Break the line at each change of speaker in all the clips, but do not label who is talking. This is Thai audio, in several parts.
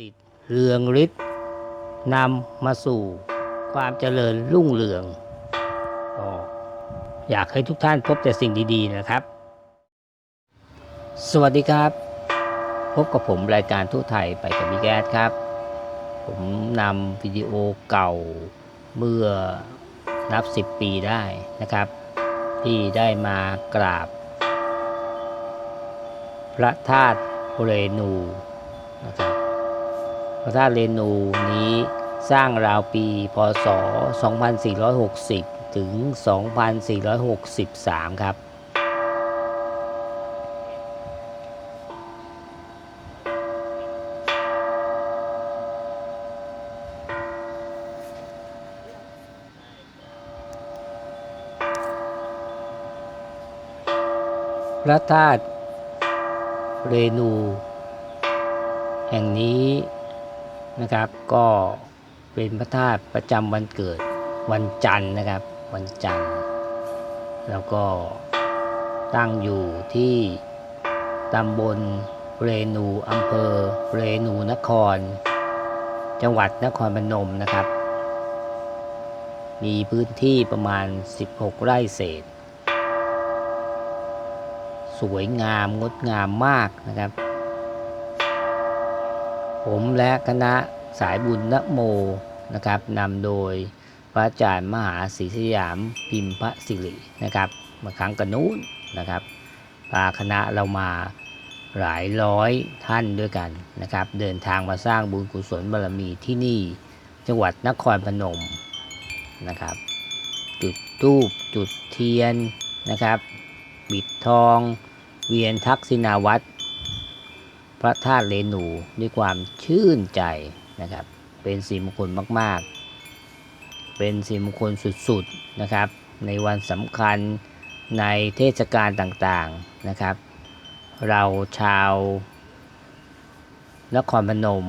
สิทธิ์เรืองฤทธิ์นำมาสู่ความเจริญรุ่งเรืองอยากให้ทุกท่านพบแต่สิ่งดีๆนะครับ สวัสดีครับ พบกับผมรายการทั่วไทยไปกับมิแก๊สครับ ผมนำวิดีโอเก่าเมื่อนับ 10 ปีได้นะครับ ที่ได้มากราบ พระธาตุโพเรนูนะครับ พระธาตุเรนูนี้สร้างราวปีพศ 2460 ถึง 2463 ครับ พระธาตุเรนู แห่งนี้ นะครับ ก็เป็นพระธาตุประจำวันเกิดวันจันทร์นะครับ วันจันทร์ แล้วก็ตั้งอยู่ที่ตำบลเรนูอำเภอเรนูนคร จังหวัดนครพนมนะครับ มีพื้นที่ประมาณ 16 ไร่เศษ สวยงามงดงามมากนะครับ ผมและคณะสายบุญนโมนะครับนำโดยพระอาจารย์มหาศรีสยามพิมพสิรินะครับมาครั้งกันนู้นนะครับพาคณะเรามาหลายร้อยท่านด้วยกันนะครับ เดินทางมาสร้างบุญกุศลบารมีที่นี่จังหวัดนครพนมนะครับ จุดทูปจุดเทียนนะครับ บิดทอง เวียนทักษิณาวัตร พระธาตุเรนูด้วยความชื่นใจนะครับ เป็นสีมงคลมากๆ เป็นสีมงคลสุดๆนะครับ ในวันสำคัญในเทศกาลต่างๆนะครับ เราชาวนครพนม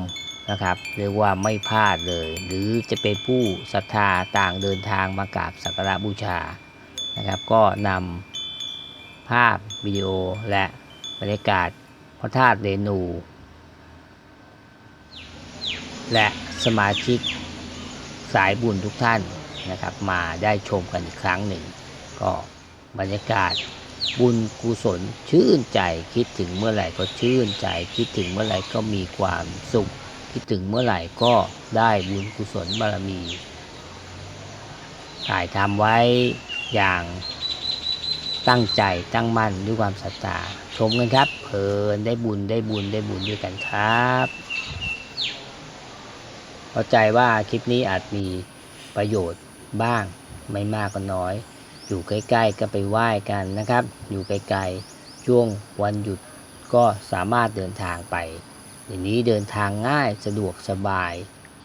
นะครับเรียกว่าไม่พลาดเลย หรือจะเป็นผู้ศรัทธาต่างเดินทางมากราบสักการะบูชานะครับ ก็นำภาพวิดีโอและบรรยากาศ พระธาตุเรนู และสมาชิกสายบุญทุกท่านนะครับ มาได้ชมกันอีกครั้งหนึ่ง ก็บรรยากาศบุญกุศลชื่นใจคิดถึงเมื่อไหร่ก็ชื่นใจ คิดถึงเมื่อไหร่ก็มีความสุข คิดถึงเมื่อไหร่ก็ได้บุญกุศลบารมีถ่ายทำไว้อย่าง ตั้งใจตั้งมั่นด้วยความศรัทธาชมกันครับ เพลินได้บุญได้บุญได้บุญด้วยกันครับเข้าใจว่าคลิปนี้อาจมีประโยชน์บ้างไม่มากก็น้อย อยู่ใกล้ๆก็ไปไหว้กันนะครับ อยู่ไกลๆช่วงวันหยุดก็สามารถเดินทางไปอย่างนี้เดินทางง่ายสะดวกสบาย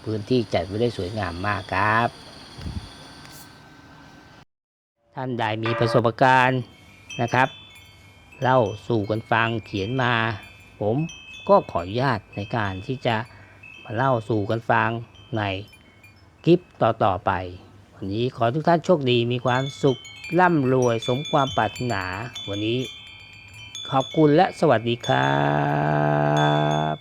พื้นที่จัดไว้ได้สวยงามมากครับ ท่านใดมีประสบการณ์นะครับเล่าสู่กันฟังเขียนมา ผมก็ขออนุญาตในการที่จะมาเล่าสู่กันฟังในคลิปต่อๆไป วันนี้ขอทุกท่านโชคดีมีความสุขร่ำรวยสมความปรารถนา วันนี้ขอบคุณและสวัสดีครับ